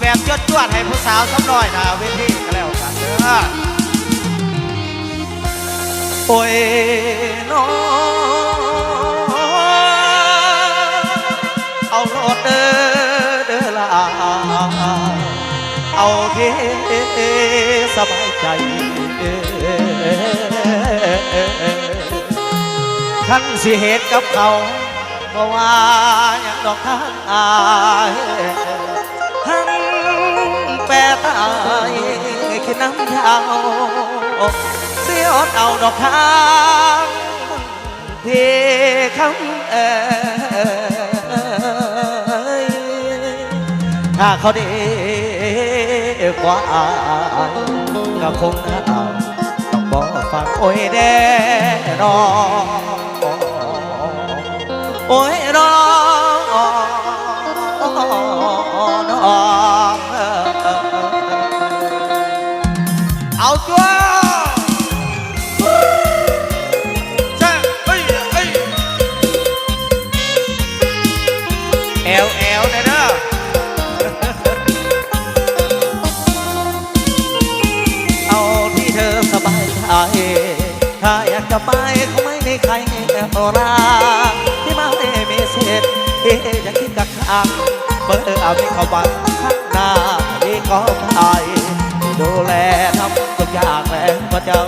แบบจวดจวดให้ผู้สาวสักหน่อยนะเวทีก็แล้วกันเด้อโอ้ยน้องเอารถเด้อเด้อลาเอาที่สบายใจท่านสิเหตุกับเขาเพราะว่าอย่างดอกทางอายทั้งแปรตาย คือน้ำยาวเสียอดเอาดอกทางที่คำเอ่ยถ้าเขาดีกว่าก็คงเอาต้องบอกฟังโอ้ยแน่นอนโอ้ยน้อ เอารักที่มาไม่มีเศษที่อยากคิดกับข้างเบอร์เอาไม่เข้าบังข้างหน้าที่ก็ไปดูแลทำทุกอย่างแล้วพระเจ้า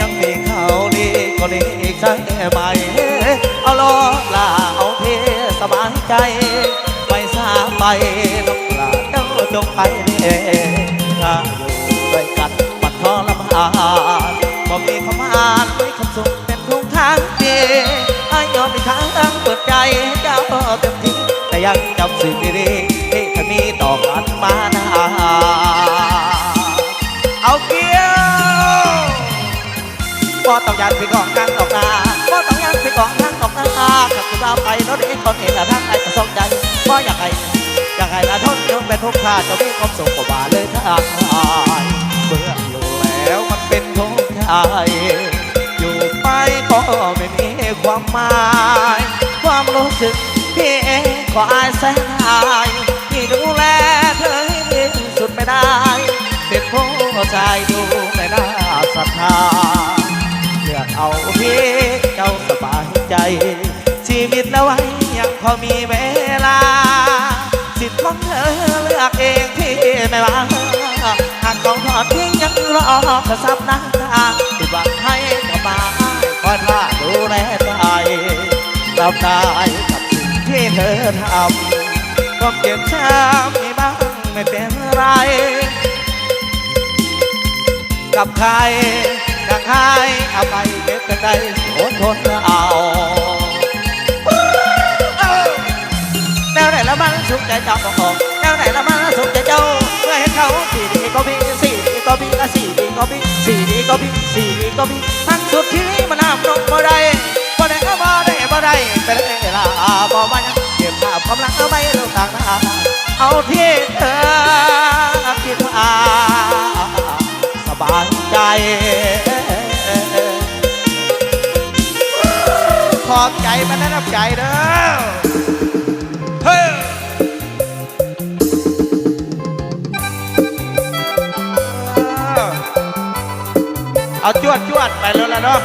ยังมีเขาดีก็ดีอีกใช่ไหมเอาล้อลาเอาเทสบายใจ ไม่สาไปน้องลาเจ้าจงไปเองถ้าอยู่ด้วยกันปัดทรมานบ่มีความอ่านด้วยคำสุข อายยอมอีกครั้งเปิดใจให้เจ้าเต็มที่แต่ยังจำสิ่งดีๆที่เคยมีต่อกันมานาเอาเกี้ยวบ่ต้องยันไปกองกลางออกนาบ่ต้องยันไปกองกลางออกนาขับคุณเราไปรถเองคนเห็นแต่ทางไอ้ก็สองใจบ่อยากให้อยากให้ละทนยงเป็นทุกข์ข้าจะมีความสุขกว่าเลยทางเมื่ออยู่แล้วมันเป็นทุกข์ใจอยู่ไปก็ไม่มี ความหมาย ความรู้สึกที่เองก็อายแสนอายที่ดูแลเธอให้ดีสุดไม่ได้ เป็นผู้ชายดูไม่น่าศรัทธาเลือกเอาที่เจ้าสบายใจ ชีวิตแล้วไว้ยังพอมีเวลา สิทธิ์ของเธอเลือกเองที่ไม่ว่าหากของทอดทิ้งยังรอกระซับน้ำตาติดหวังให้กลับมาคอยท่าด รับได้กับสิ่งที่เธอทำความเจ็บช้ำมีบ้างไม่เป็นไร กับใครกับใครเอาไปเก็บกันได้อดทนเอาแนวไหนละมันสุขใจเจ้าของแนวไหนละมันสุขใจเจ้าเพื่อให้เขาสี่ดีก็พี่สี่ดีก็พี่ละสี่ดีก็พี่สี่ดีก็พี่สี่ดีก็พี่ทั้งสุดที่มันห้ามลงบ่ได้บ่ได้ก็บ่ได้บ่ได้เป็นเวลาบ่มายังเก็บภาพกำลังเอาไว้ดูต่างหน้าเอาที่เธอคิดว่าสบายใจ ขอบใจมันนะน้ำใจเด้อเฮ้ยเอาจวดจวดไปแล้วล่ะเนาะ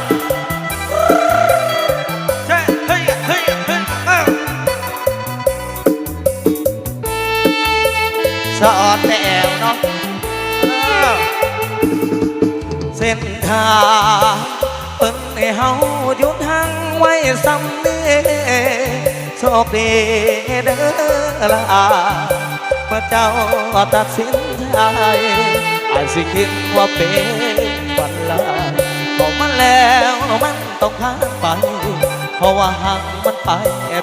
ส้นทางเปิ้นให้เฮาหยุดทางไว้ซ้ำเด้โชคดีเด้อละเมื่อเจ้าตัดสินใจอาจสิคิดว่าเป็นวันละบอกมันแล้วมันต้องผ่านไป เพราะว่าหากมันไป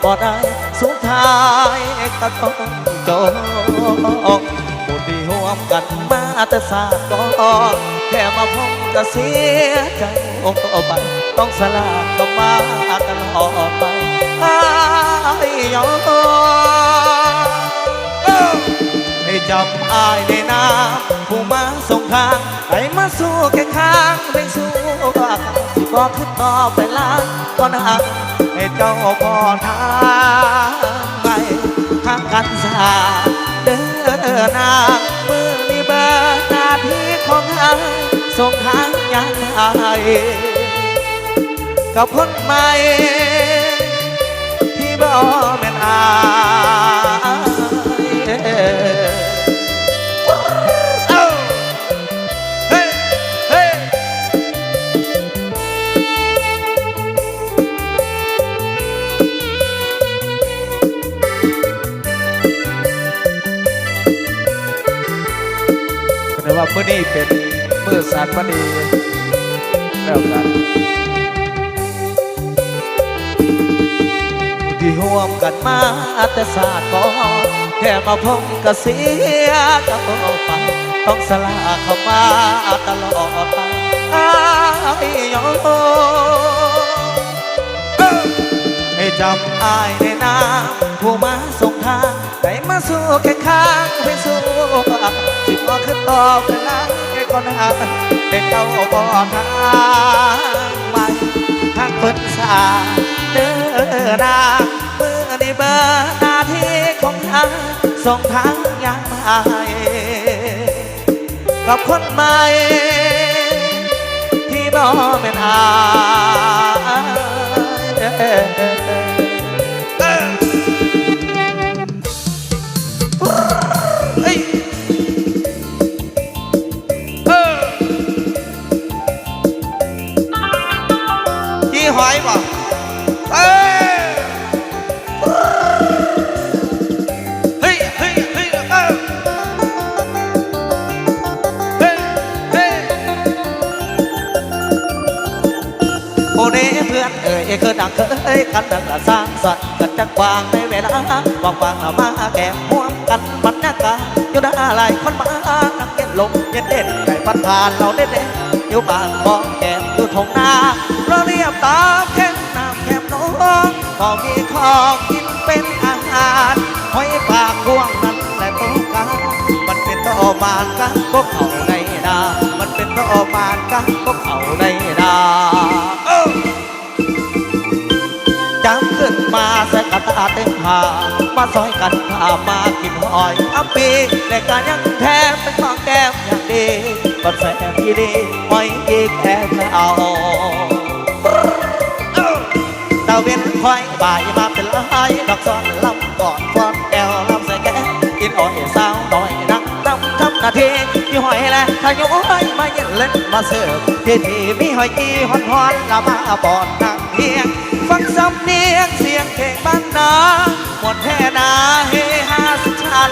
บ่ได้สุดท้ายก็ต้องจบบุญที่ห่วมกันมาแต่ศาสตร์ก่อน แค่มาพบก็เสียใจโอ้ไปต้องสลาต้องมากันหอดไปอ้ยยอให้จำอายในน้ำผู้มาส่งทางให้มาสู้แข่ข้างไม่สู้อาการที่บอกขึ้นต่อไปล้างก็นาให้เจ้าพอทางไปข้างกันสาเด้ออนางมือนี่เบอร์หน้าที่ของอาย ส่งทางยังไงกับคนใหม่ที่บ่แม่นอายเอ้าเมื้อนี้เป็น มื้อสารพอดีแล้วกันที่ห่วมกันมาแต่ศาสตร์ก่อนแค่มาพงกเสียกับไปต้องสละเข้ามาตลอดไปอ้ายโยให้จำอายในน้ำผู้มาส่งทางได้มาสู่แข่งข้างไปสู่กับสิบอขึ้นต่อเวลาแค่ ก่อนหาได้เก้าบ่อทางใหม่ทางเปิดสาเดินนางเมื่อในเบอร์หน้าที่ของทางส่งทางยังไม่กับคนใหม่ที่บ่แม่นอาย เอ่ยคือดังเคยกันดังสร้างสรรค์กันจักวางในเวลาว่างวางมาแก้มห่วมกันบรรยากาศอยู่ด้หลายคนมานักเก็ตลมเย็นเด่นไก่พันผ่านเราเด่นเด่นอยู่บ้านบ่องแก้มอยู่ทงนาเราเรียบตามแค่น้ำแคบน้องพอมีของกินเป็นอาหารหอยปากพวงนั้นแหละต้องการมันเป็นต่อมานกันพวกเขาในนามันเป็นต่อมานกันพวกเขาในนาาเต็มผ้ามาซอยกันพามากินหอยอัปปีแต่การยังแทบเป็นของแก้มอย่างดีก็แสบที่ดีหอยอีกแค่เอาตาเว้นคอยบ่ายมาเป็นลายดอกซ้อนลำก่อนฟอนแอวลำใส่แก้มกินอ่อยสาวหน่อยนักดำทำนาทีมีหอยแลถ้าโยยมาเย็นเล่นมาเสิร์ฟที่ที่มีหอยจีฮอนฮอนๆละมาบอนนางเพียงฟังสำเนียงเสี ยงเพลงบ้านนาหมดแท่นาเฮฮาสุดชัน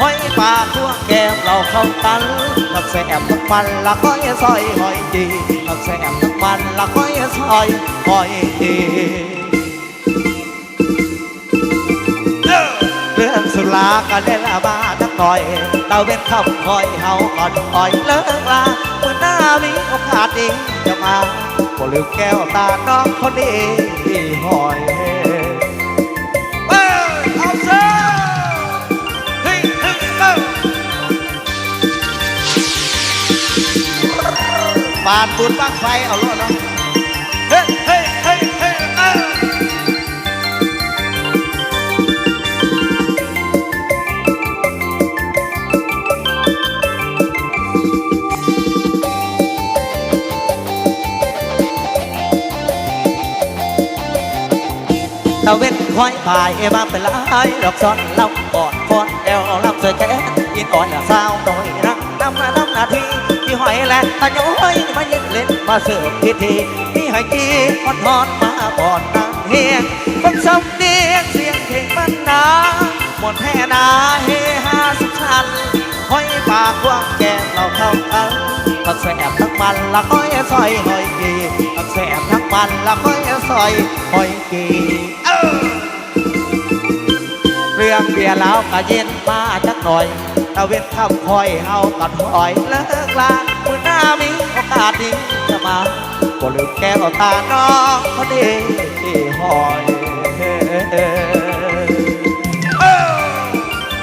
ห้อยปากพวแก้มเราเข้ากันทักแสบทั้งมันละก้อยซอยหอยดีทักแสบทั้งมันละก้อยซอยหอยดีเรื่องสุราก็ได้ละมาจักหน่อยเราเป็นคำคอยเฮาก่อนคอยเลิกลาเมื่อหน้ามีโอกาสดีจะมาก็ลืมแก้วตาน้องคนนี้หอย ปาดบุญบ้างไฟเอาล้วนเนาะเฮ้ยเฮ้ยเฮ้ยเฮ้ยเอ้ยตะเว้นคอยพายมาเป็นลายดอกซ้อนลำกอดฟอนแอล มาเสิร์ฟพิธีที่หอยจีฮอนฮอนมาบอนนางเฮียงฟังสำเนียงเสียงเพลงบรรดาหมดแห่นาเฮฮาสุขันต์หอยปากว้างแก้มเราเข้ากันทั้งแสบทั้งมันละก้อยซอยหอยกีทั้งแสบทั้งมันละก้อยซอยหอยกีเรื่องเบียร์แล้วก็เย็นมาจักหน่อย ตะเวนคำคอยเฮากัดหอยเลิกลาเมื่อหน้ามีโอกาสดีจะมาก็ลืมแก้วตาน้องคนนี้ที่หอยเฮ้ยเฮ้เฮ้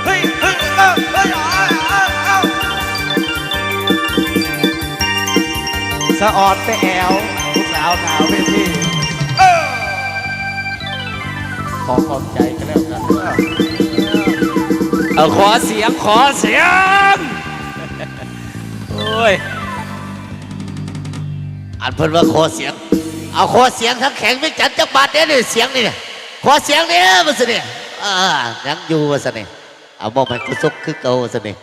เอ้ยเอ้ยเอ้ยเอ้ยสะออดไปแอวผู้สาวหนาวไปที่เอ้ยขอขอบใจกันแล้วกัน เอาขอเสียงขอเสียง โอ้ยอันเพิ่นว่าขอเสียง เอาขอเสียงทั้งแข็งไม่จัดจักบาทเด้อนี่เสียงนี่เนี่ยขอเสียงเนี่ยมาสิเนี่ยอ่ายังอยู่มาสิเนี่ยเอาบอกมันกุศลคือเก่ามาสิเนี่ย